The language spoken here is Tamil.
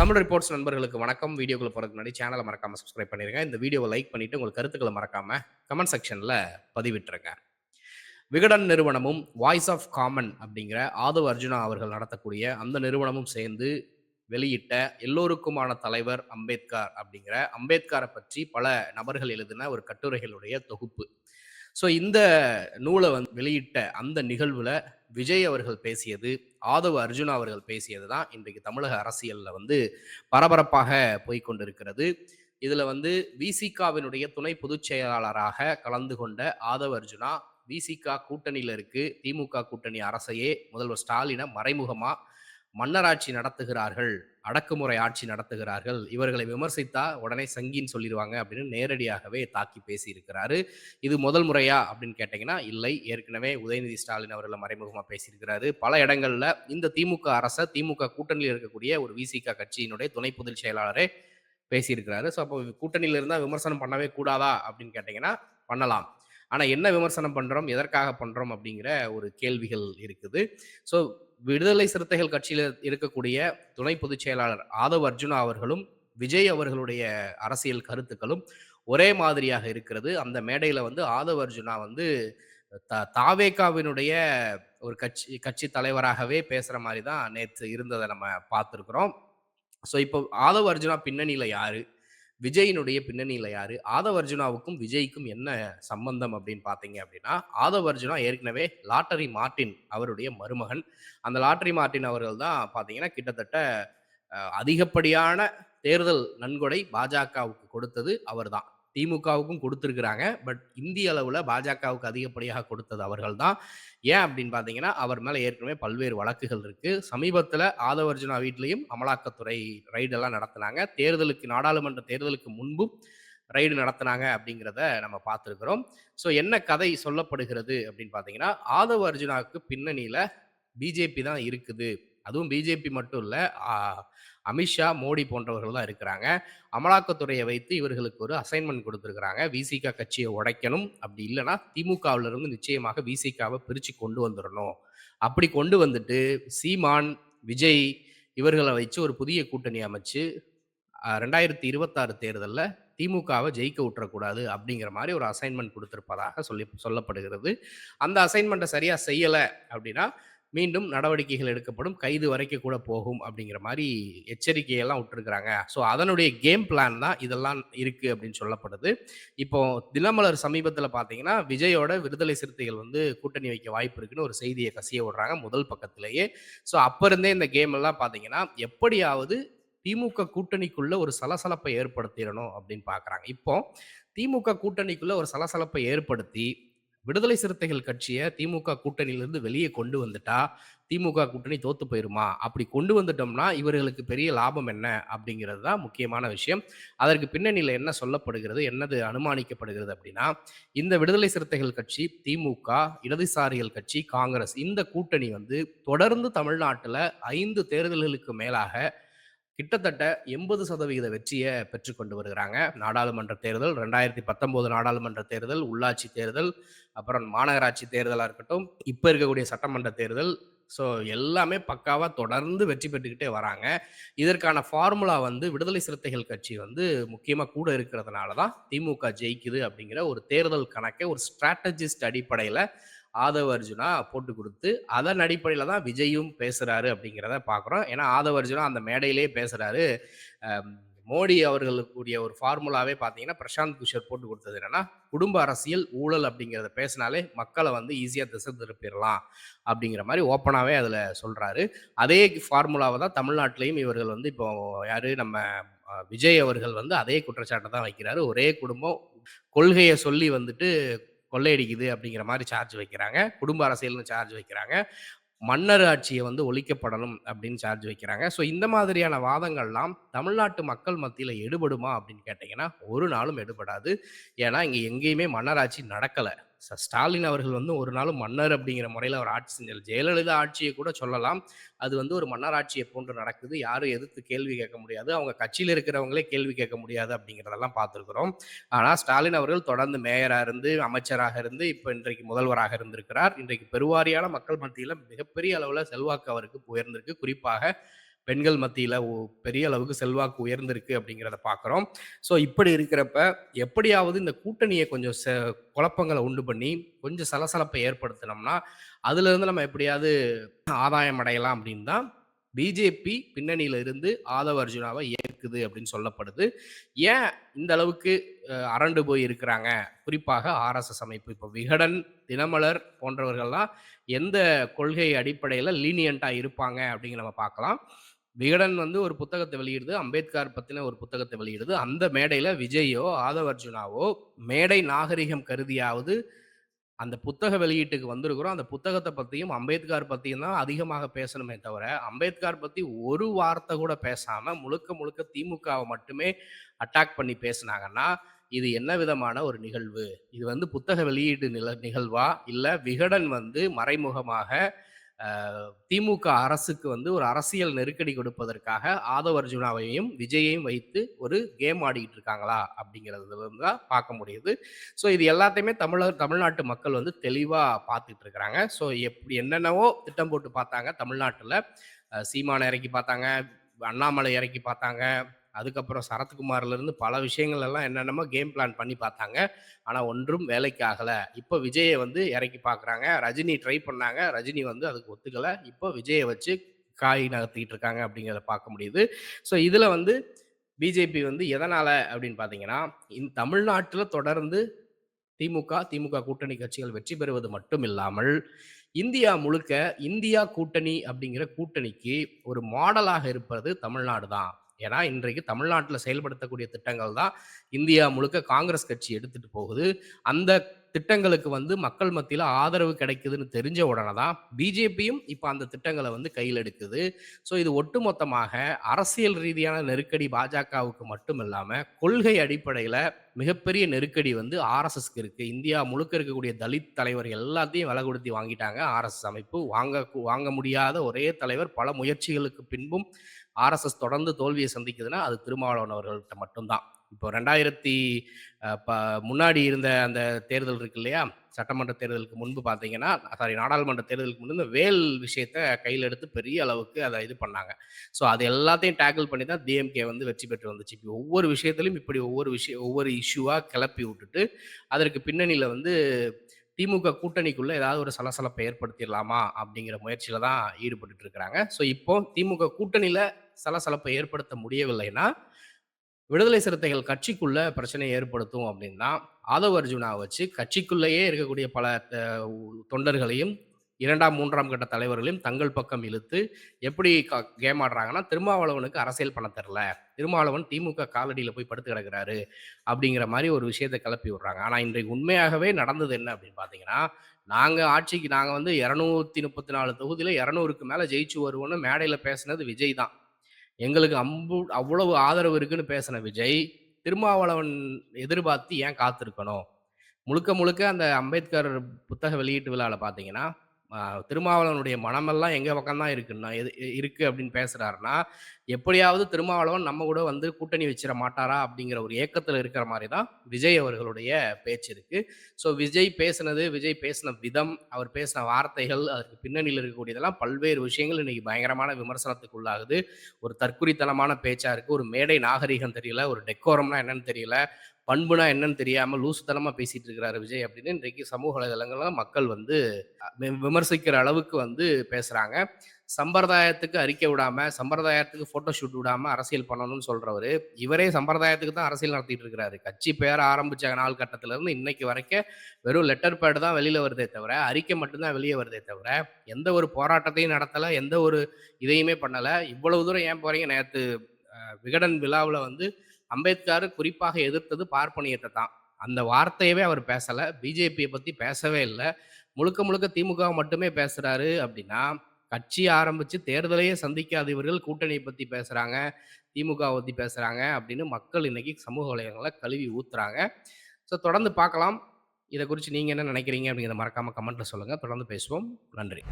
தமிழ் ரிப்போர்ட்ஸ் நண்பர்களுக்கு வணக்கம். வீடியோக்குள்ள போகிறதுக்கு முன்னாடி சேனலை மறக்காம சப்ஸ்கிரைப் பண்ணிருங்க. இந்த வீடியோவை லைக் பண்ணிட்டு உங்கள் கருத்துக்களை மறக்காம கமெண்ட் செக்ஷன்ல பதிவிட்டுருங்க. விகடன் நிறுவனமும் வாய்ஸ் ஆஃப் காமன் அப்படிங்கிற ஆதவ் அர்ஜுனா அவர்கள் நடத்தக்கூடிய அந்த நிறுவனமும் சேர்ந்து வெளியிட்ட எல்லோருக்குமான தலைவர் அம்பேத்கர் அப்படிங்கிற அம்பேத்கரை பற்றி பல நபர்கள் எழுதின ஒரு கட்டுரைகளுடைய தொகுப்பு. ஸோ இந்த நூலை வந்து வெளியிட்ட அந்த நிகழ்வில் விஜய் அவர்கள் பேசியது ஆதவ அர்ஜுனா அவர்கள் பேசியது தான் இன்றைக்கு தமிழக அரசியலில் வந்து பரபரப்பாக போய்கொண்டிருக்கிறது இதில் வந்து விசிகாவினுடைய துணை பொதுச் செயலாளராக கலந்து கொண்ட ஆதவ அர்ஜுனா விசிகா கூட்டணியில் இருக்கு திமுக கூட்டணி அரசையே முதல்வர் ஸ்டாலினை மறைமுகமாக மன்னராட்சி நடத்துகிறார்கள் அடக்குமுறை ஆட்சி நடத்துகிறார்கள் இவர்களை விமர்சித்தா உடனே சங்கின்னு சொல்லிடுவாங்க அப்படின்னு நேரடியாகவே தாக்கி பேசியிருக்கிறாரு. இது முதல் முறையா அப்படின்னு கேட்டிங்கன்னா இல்லை. ஏற்கனவே உதயநிதி ஸ்டாலின் அவர்களை மறைமுகமாக பேசியிருக்கிறாரு. பல இடங்களில் இந்த திமுக அரசை திமுக கூட்டணியில் இருக்கக்கூடிய ஒரு விசிக கட்சியினுடைய துணை பொதுச் செயலாளரே பேசியிருக்கிறாரு. ஸோ அப்போ கூட்டணியில் இருந்தால் விமர்சனம் பண்ணவே கூடாதா அப்படின்னு கேட்டிங்கன்னா பண்ணலாம். ஆனால் என்ன விமர்சனம் பண்ணுறோம் எதற்காக பண்ணுறோம் அப்படிங்கிற ஒரு கேள்விகள் இருக்குது. ஸோ விடுதலை சிறுத்தைகள் கட்சியில் இருக்கக்கூடிய துணை பொதுச் செயலாளர் ஆதவ் அர்ஜுனா அவர்களும் விஜய் அவர்களுடைய அரசியல் கருத்துக்களும் ஒரே மாதிரியாக இருக்கிறது. அந்த மேடையில் வந்து ஆதவ் அர்ஜுனா வந்து த தாவேகாவினுடைய ஒரு கட்சி கட்சி தலைவராகவே பேசுகிற மாதிரி தான் நேற்று இருந்ததை நம்ம பார்த்துருக்குறோம். ஸோ இப்போ ஆதவ் அர்ஜுனா பின்னணியில் யாரு? விஜயினுடைய பின்னணியில் யாரு? ஆதவ் அர்ஜுனாவுக்கும் விஜய்க்கும் என்ன சம்பந்தம் அப்படின்னு பார்த்தீங்க அப்படின்னா ஆதவ் அர்ஜுனா ஏற்கனவே லாட்டரி மார்ட்டின் அவருடைய மருமகன். அந்த லாட்டரி மார்ட்டின் அவர்கள் தான் பார்த்தீங்கன்னா கிட்டத்தட்ட அதிகப்படியான தேர்தல் நன்கொடை பாஜகவுக்கு கொடுத்தது அவர்தான். திமுகவுக்கும் கொடுத்துருக்குறாங்க. பட் இந்திய அளவில் பாஜகவுக்கு அதிகப்படியாக கொடுத்தது அவர்கள் தான் ஏன் அப்படின்னு பார்த்தீங்கன்னா அவர் மேலே ஏற்கனவே பல்வேறு வழக்குகள் இருக்குது சமீபத்தில் ஆதவர்ஜுனா வீட்லேயும் அமலாக்கத்துறை ரைடெல்லாம் நடத்தினாங்க. தேர்தலுக்கு நாடாளுமன்ற தேர்தலுக்கு முன்பும் ரைடு நடத்தினாங்க அப்படிங்கிறத நம்ம பார்த்துருக்குறோம். ஸோ என்ன கதை சொல்லப்படுகிறது அப்படின்னு பார்த்தீங்கன்னா ஆதவ அர்ஜுனாவுக்கு பின்னணியில் பிஜேபி தான் இருக்குது. அதுவும் பிஜேபி மட்டும் இல்லை அமித்ஷா மோடி போன்றவர்கள் தான் இருக்கிறாங்க. அமலாக்கத்துறையை வைத்து இவர்களுக்கு ஒரு அசைன்மெண்ட் கொடுத்துருக்குறாங்க. விசிகா கட்சியை உடைக்கணும். அப்படி இல்லைன்னா திமுகவிலிருந்து நிச்சயமாக விசிகாவை பிரித்து கொண்டு வந்துடணும் அப்படி கொண்டு வந்துட்டு சீமான் விஜய் இவர்களை வச்சு ஒரு புதிய கூட்டணி அமைச்சு ரெண்டாயிரத்தி இருபத்தாறு தேர்தலில் திமுகவை ஜெயிக்க விட்டுறக்கூடாது அப்படிங்கிற மாதிரி ஒரு அசைன்மெண்ட் கொடுத்துருப்பதாக சொல்லி சொல்லப்படுகிறது. அந்த அசைன்மெண்ட்டை சரியாக செய்யலை அப்படின்னா மீண்டும் நடவடிக்கைகள் எடுக்கப்படும். கைது வரைக்கும் கூட போகும் அப்படிங்கிற மாதிரி எச்சரிக்கையெல்லாம் விட்டுருக்குறாங்க. ஸோ அதனுடைய கேம் பிளான் தான் இதெல்லாம் இருக்கு அப்படின்னு சொல்லப்படுது. இப்போ தினமலர் சமீபத்தில் பார்த்தீங்கன்னா விஜயோட விடுதலை சிறுத்தைகள் வந்து கூட்டணி வைக்க வாய்ப்பு இருக்குன்னு ஒரு செய்தியை கசிய விடுறாங்க முதல் பக்கத்திலேயே. ஸோ அப்போ இருந்தே இந்த கேம் எல்லாம் பார்த்தீங்கன்னா எப்படியாவது திமுக கூட்டணிக்குள்ள ஒரு சலசலப்பை ஏற்படுத்திடணும் அப்படின்னு பார்க்குறாங்க இப்போ திமுக கூட்டணிக்குள்ள ஒரு சலசலப்பை ஏற்படுத்தி விடுதலை சிறுத்தைகள் கட்சியை திமுக கூட்டணியிலிருந்து வெளியே கொண்டு வந்துட்டா திமுக கூட்டணி தோத்து போயிருமா? அப்படி கொண்டு வந்துட்டோம்னா இவர்களுக்கு பெரிய லாபம் என்ன? அப்படிங்கிறது தான் முக்கியமான விஷயம். அதற்கு பின்னணியில் என்ன சொல்லப்படுகிறது? என்னது அனுமானிக்கப்படுகிறது அப்படின்னா இந்த விடுதலை சிறுத்தைகள் கட்சி திமுக இடதுசாரிகள் கட்சி காங்கிரஸ் இந்த கூட்டணி வந்து தொடர்ந்து தமிழ்நாட்டில் ஐந்து தேர்தல்களுக்கு மேலாக கிட்டத்தட்ட எண்பது சதவிகித வெற்றியை பெற்றுக்கொண்டு வருகிறாங்க. நாடாளுமன்ற தேர்தல் ரெண்டாயிரத்தி பத்தொம்போது நாடாளுமன்ற தேர்தல் உள்ளாட்சி தேர்தல் அப்புறம் மாநகராட்சி தேர்தலாக இருக்கட்டும் இப்போ இருக்கக்கூடிய சட்டமன்ற தேர்தல். ஸோ எல்லாமே பக்காவாக தொடர்ந்து வெற்றி பெற்றுக்கிட்டே வராங்க. இதற்கான ஃபார்முலா வந்து விடுதலை சிறுத்தைகள் கட்சி வந்து முக்கியமாக கூட இருக்கிறதுனால தான் திமுக ஜெயிக்குது அப்படிங்கிற ஒரு தேர்தல் கணக்கை ஒரு ஸ்ட்ராட்டஜிஸ்ட் அடிப்படையில் ஆதவ அர்ஜுனா போட்டு கொடுத்து அதன் அடிப்படையில் தான் விஜயும் பேசுகிறாரு அப்படிங்கிறத பார்க்குறோம் ஏன்னா ஆதவ அர்ஜுனா அந்த மேடையிலே பேசுகிறாரு மோடி அவர்களுக்குரிய ஒரு ஃபார்முலாவே பார்த்தீங்கன்னா பிரசாந்த் கிஷோர் போட்டு கொடுத்தது என்னன்னா குடும்ப அரசியல் ஊழல் அப்படிங்கிறத பேசினாலே மக்களை வந்து ஈஸியாக திசை திருப்பிடலாம் அப்படிங்கிற மாதிரி ஓப்பனாகவே அதில் சொல்கிறாரு அதே ஃபார்முலாவை தான் தமிழ்நாட்டிலையும் இவர்கள் வந்து இப்போ யார் நம்ம விஜய் அவர்கள் வந்து அதே குற்றச்சாட்டை தான் வைக்கிறாரு. ஒரே குடும்பம் கொள்கையை சொல்லி வந்துட்டு கொள்ளையடிக்குது அப்படிங்கிற மாதிரி சார்ஜ் வைக்கிறாங்க. குடும்ப அரசியல்னு சார்ஜ் வைக்கிறாங்க. மன்னர் ஆட்சியை வந்து ஒழிக்கப்படணும் அப்படின்னு சார்ஜ் வைக்கிறாங்க. ஸோ இந்த மாதிரியான வாதங்கள்லாம் தமிழ்நாட்டு மக்கள் மத்தியில் எடுபடுமா அப்படின்னு கேட்டிங்கன்னா ஒரு நாளும் எடுபடாது. ஏன்னா இங்கே எங்கேயுமே மன்னராட்சி நடக்கலை. ஸ்டாலின் அவர்கள் வந்து ஒரு நாளும் மன்னர் அப்படிங்கிற முறையில் அவர் ஆட்சி செஞ்சார். ஜெயலலிதா ஆட்சியை கூட சொல்லலாம். அது வந்து ஒரு மன்னர் ஆட்சியை போன்று நடக்குது. யாரும் எதிர்த்து கேள்வி கேட்க முடியாது. அவங்க கட்சியில் இருக்கிறவங்களே கேள்வி கேட்க முடியாது அப்படிங்கிறதெல்லாம் பார்த்துருக்குறோம். ஆனால் ஸ்டாலின் அவர்கள் தொடர்ந்து மேயராக இருந்து அமைச்சராக இருந்து இப்போ இன்றைக்கு முதல்வராக இருந்திருக்கிறார். இன்றைக்கு பெருவாரியான மக்கள் மத்தியில் மிகப்பெரிய அளவில் செல்வாக்கு அவருக்கு உயர்ந்திருக்கு. குறிப்பாக பெண்கள் மத்தியில் பெரிய அளவுக்கு செல்வாக்கு உயர்ந்திருக்கு அப்படிங்கிறத பார்க்குறோம். ஸோ இப்படி இருக்கிறப்ப, எப்படியாவது இந்த கூட்டணியை கொஞ்சம் செ குழப்பங்களை உண்டு பண்ணி, கொஞ்சம் சலசலப்பை ஏற்படுத்தினோம்னா அதுலேருந்து நம்ம எப்படியாவது ஆதாயம் அடையலாம் அப்படின்னு தான் பிஜேபி பின்னணியில இருந்து ஆதவ அர்ஜுனாவை ஏற்குது அப்படின்னு சொல்லப்படுது. ஏன் இந்த அளவுக்கு அரண்டு போய் இருக்கிறாங்க? குறிப்பாக ஆர்எஸ்எஸ் அமைப்பு. இப்போ விகடன், தினமலர் போன்றவர்கள்லாம் எந்த கொள்கை அடிப்படையில லீனியண்ட்டாக இருப்பாங்க அப்படிங்கிற நம்ம பார்க்கலாம். விகடன் வந்து ஒரு புத்தகத்தை வெளியிடுது. அம்பேத்கர் பத்தின ஒரு புத்தகத்தை வெளியிடுது. அந்த மேடையில விஜயோ ஆதவ அர்ஜுனாவோ மேடை நாகரிகம் கருதியாவது அந்த புத்தக வெளியீட்டுக்கு வந்திருக்கிறோம். அந்த புத்தகத்தை பற்றியும் அம்பேத்கர் பற்றியும் தான் அதிகமாக பேசணுமே தவிர, அம்பேத்கர் பற்றி ஒரு வார்த்தை கூட பேசாமல் முழுக்க முழுக்க திமுகவை மட்டுமே அட்டாக் பண்ணி பேசுனாங்கன்னா, இது என்ன விதமான ஒரு நிகழ்வு? இது வந்து புத்தக வெளியீட்டு நில நிகழ்வா? இல்லை விகடன் வந்து மறைமுகமாக திமுக அரசுக்கு வந்து ஒரு அரசியல் நெருக்கடி கொடுப்பதற்காக ஆதவ அர்ஜுனாவையும், விஜயையும் வைத்து ஒரு கேம் ஆடிக்கிட்டு இருக்காங்களா? அப்படிங்கிறதுலருந்து தான் பார்க்க முடியுது. ஸோ இது எல்லாத்தையுமே தமிழர் தமிழ்நாட்டு மக்கள் வந்து தெளிவாக பார்த்துட்டு இருக்கிறாங்க. ஸோ எப்படி என்னென்னவோ திட்டம் போட்டு பார்த்தாங்க தமிழ்நாட்டில் சீமான இறக்கி பார்த்தாங்க, அண்ணாமலை இறக்கி பார்த்தாங்க. அதுக்கப்புறம் சரத்குமார்லேருந்து பல விஷயங்கள் எல்லாம் என்னென்னமோ கேம் பிளான் பண்ணி பார்த்தாங்க. ஆனால் ஒன்றும் வேலைக்கு ஆகலை இப்போ விஜயை வந்து இறக்கி பார்க்குறாங்க. ரஜினி ட்ரை பண்ணாங்க. ரஜினி வந்து அதுக்கு ஒத்துக்கலை இப்போ விஜயை வச்சு காய் நகர்த்திக்கிட்டு இருக்காங்க அப்படிங்கிறத பார்க்க முடியுது. ஸோ இதில் வந்து பிஜேபி வந்து எதனால் அப்படின்னு பார்த்தீங்கன்னா, இந் தமிழ்நாட்டில் தொடர்ந்து திமுக, திமுக கூட்டணி கட்சிகள் வெற்றி பெறுவது மட்டும் இல்லாமல், இந்தியா முழுக்க இந்தியா கூட்டணி அப்படிங்கிற கூட்டணிக்கு ஒரு மாடலாக இருப்பது தமிழ்நாடு தான். ஏன்னா, இன்றைக்கு தமிழ்நாட்டில் செயல்படுத்தக்கூடிய திட்டங்கள் தான் இந்தியா முழுக்க காங்கிரஸ் கட்சி எடுத்துட்டு போகுது. அந்த திட்டங்களுக்கு வந்து மக்கள் மத்தியில் ஆதரவு கிடைக்குதுன்னு தெரிஞ்ச உடனே தான் பிஜேபியும் இப்போ அந்த திட்டங்களை வந்து கையில் எடுக்குது. ஸோ இது ஒட்டுமொத்தமாக அரசியல் ரீதியான நெருக்கடி பாஜகவுக்கு மட்டும் இல்லாமல் கொள்கை அடிப்படையில் மிகப்பெரிய நெருக்கடி வந்து ஆர்எஸ்எஸ்க்கு இருக்குது இந்தியா முழுக்க இருக்கக்கூடிய தலித் தலைவர் எல்லாத்தையும் விலை கொடுத்து வாங்கிட்டாங்க ஆர்எஸ்எஸ் அமைப்பு. வாங்க வாங்க முடியாத ஒரே தலைவர் பல முயற்சிகளுக்கு பின்பும் ஆர்எஸ்எஸ் தொடர்ந்து தோல்வியை சந்திக்குதுன்னா, அது திருமாவளவன் அவர்கள்ட்ட மட்டும்தான் இப்போ ரெண்டாயிரத்தி ப முன்னாடி இருந்த அந்த தேர்தல் இருக்கு இல்லையா? சட்டமன்ற தேர்தலுக்கு முன்பு பார்த்தீங்கன்னா, சாரி நாடாளுமன்ற தேர்தலுக்கு முன்பு வேல் விஷயத்த கையில் எடுத்து பெரிய அளவுக்கு அதை இது பண்ணாங்க. ஸோ அது எல்லாத்தையும் டேக்கிள் பண்ணி தான் டிஎம்கே வந்து வெற்றி பெற்று வந்துச்சு. இப்போ ஒவ்வொரு விஷயத்துலையும் இப்படி ஒவ்வொரு விஷயம் ஒவ்வொரு இஷ்யூவாக கிளப்பி விட்டுட்டு, அதற்கு பின்னணியில் வந்து திமுக கூட்டணிக்குள்ள ஏதாவது ஒரு சலசலப்பை ஏற்படுத்திடலாமா அப்படிங்கிற முயற்சியில தான் ஈடுபட்டு இருக்கிறாங்க. ஸோ இப்போ திமுக கூட்டணியில சலசலப்பை ஏற்படுத்த முடியவில்லைன்னா, விடுதலை சிறுத்தைகள் கட்சிக்குள்ள பிரச்சனையை ஏற்படுத்தும் அப்படின்னா, ஆதவ் அர்ஜுனாவ வச்சு கட்சிக்குள்ளேயே இருக்கக்கூடிய பல தொண்டர்களையும் 2ஆம், 3ஆம் கட்ட தலைவர்களையும் தங்கள் பக்கம் இழுத்து எப்படி க கேம் ஆடுறாங்கன்னா, திருமாவளவனுக்கு அரசியல் பண்ண தெரில திருமாவளவன் திமுக காலடியில் போய் படுத்து கிடக்கிறாரு. அப்படிங்கிற மாதிரி ஒரு விஷயத்தை கிளப்பி விடுறாங்க. ஆனால் இன்றைக்கு உண்மையாகவே நடந்தது என்ன அப்படின்னு பார்த்தீங்கன்னா, நாங்கள் ஆட்சிக்கு நாங்கள் வந்து இரநூத்தி முப்பத்தி நாலு தொகுதியில் இரநூறுக்கு மேலே ஜெயிச்சு வருவோம்னு மேடையில் பேசினது விஜய் தான். எங்களுக்கு அம்பு அவ்வளவு ஆதரவு இருக்குன்னு பேசின விஜய், திருமாவளவன் எதிர்பார்த்து ஏன் காத்திருக்கணும்? முழுக்க முழுக்க அந்த அம்பேத்கர் புத்தக வெளியீட்டு விழாவில் பார்த்தீங்கன்னா, திருமாவளவனுடைய மனமெல்லாம் எங்க பக்கம்தான் இருக்குன்னா எது இருக்கு அப்படின்னு பேசுறாருன்னா, எப்படியாவது திருமாவளவன் நம்ம கூட வந்து கூட்டணி வச்சிட மாட்டாரா? அப்படிங்கிற ஒரு ஏக்கத்தில் இருக்கிற மாதிரி தான் விஜய் அவர்களுடைய பேச்சு இருக்கு. ஸோ விஜய் பேசினது, விஜய் பேசின விதம், அவர் பேசின வார்த்தைகள், அதற்கு பின்னணியில் இருக்கக்கூடியதெல்லாம் பல்வேறு விஷயங்கள் இன்னைக்கு பயங்கரமான விமர்சனத்துக்கு உள்ளாகுது. ஒரு தற்குறித்தனமான பேச்சா இருக்கு. ஒரு மேடை நாகரிகம் தெரியல. ஒரு டெக்கோரம்னா என்னன்னு தெரியல. பண்புனா என்னன்னு தெரியாம லூசுத்தனமா பேசிட்டு இருக்கிறாரு விஜய் அப்படின்னு இன்றைக்கு சமூக வலைதளங்கள்ல மக்கள் வந்து விமர்சிக்கிற அளவுக்கு வந்து பேசுறாங்க. சம்பிரதாயத்துக்கு அறிக்கை விடாம, சம்பிரதாயத்துக்கு ஃபோட்டோ ஷூட் விடாம அரசியல் பண்ணணும்னு சொல்றவர் இவரே சம்பிரதாயத்துக்கு தான் அரசியல் நடத்திட்டு இருக்கிறாரு. கட்சி பேர ஆரம்பிச்ச நாள் கட்டத்துல இருந்து இன்னைக்கு வரைக்கும் வெறும் லெட்டர் பேட் தான் வெளியில வருதே தவிர, அறிக்கை மட்டும்தான் வெளியே வருதே தவிர, எந்த ஒரு போராட்டத்தையும் நடத்தல, எந்த ஒரு இதையுமே பண்ணல. இவ்வளவு தூரம் ஏன் போறீங்க? நேற்று விகடன் விழாவில் வந்து அம்பேத்கர் குறிப்பாக எதிர்த்தது பார்ப்பனியத்தை தான். அந்த வார்த்தையவே அவர் பேசலை பிஜேபியை பற்றி பேசவே இல்லை முழுக்க முழுக்க திமுக மட்டுமே பேசுகிறாரு அப்படின்னா, கட்சி ஆரம்பித்து தேர்தலையே சந்திக்காத இவர்கள் கூட்டணியை பற்றி பேசுகிறாங்க திமுகவை பற்றி பேசுகிறாங்க அப்படின்னு மக்கள் இன்னைக்கு சமூக வலையங்களை கழுவி ஊத்துறாங்க. ஸோ தொடர்ந்து பார்க்கலாம். இதை குறித்து நீங்கள் என்ன நினைக்கிறீங்க? அப்படிங்கிறத மறக்காமல் கமெண்ட்டில் சொல்லுங்கள் தொடர்ந்து பேசுவோம். நன்றி.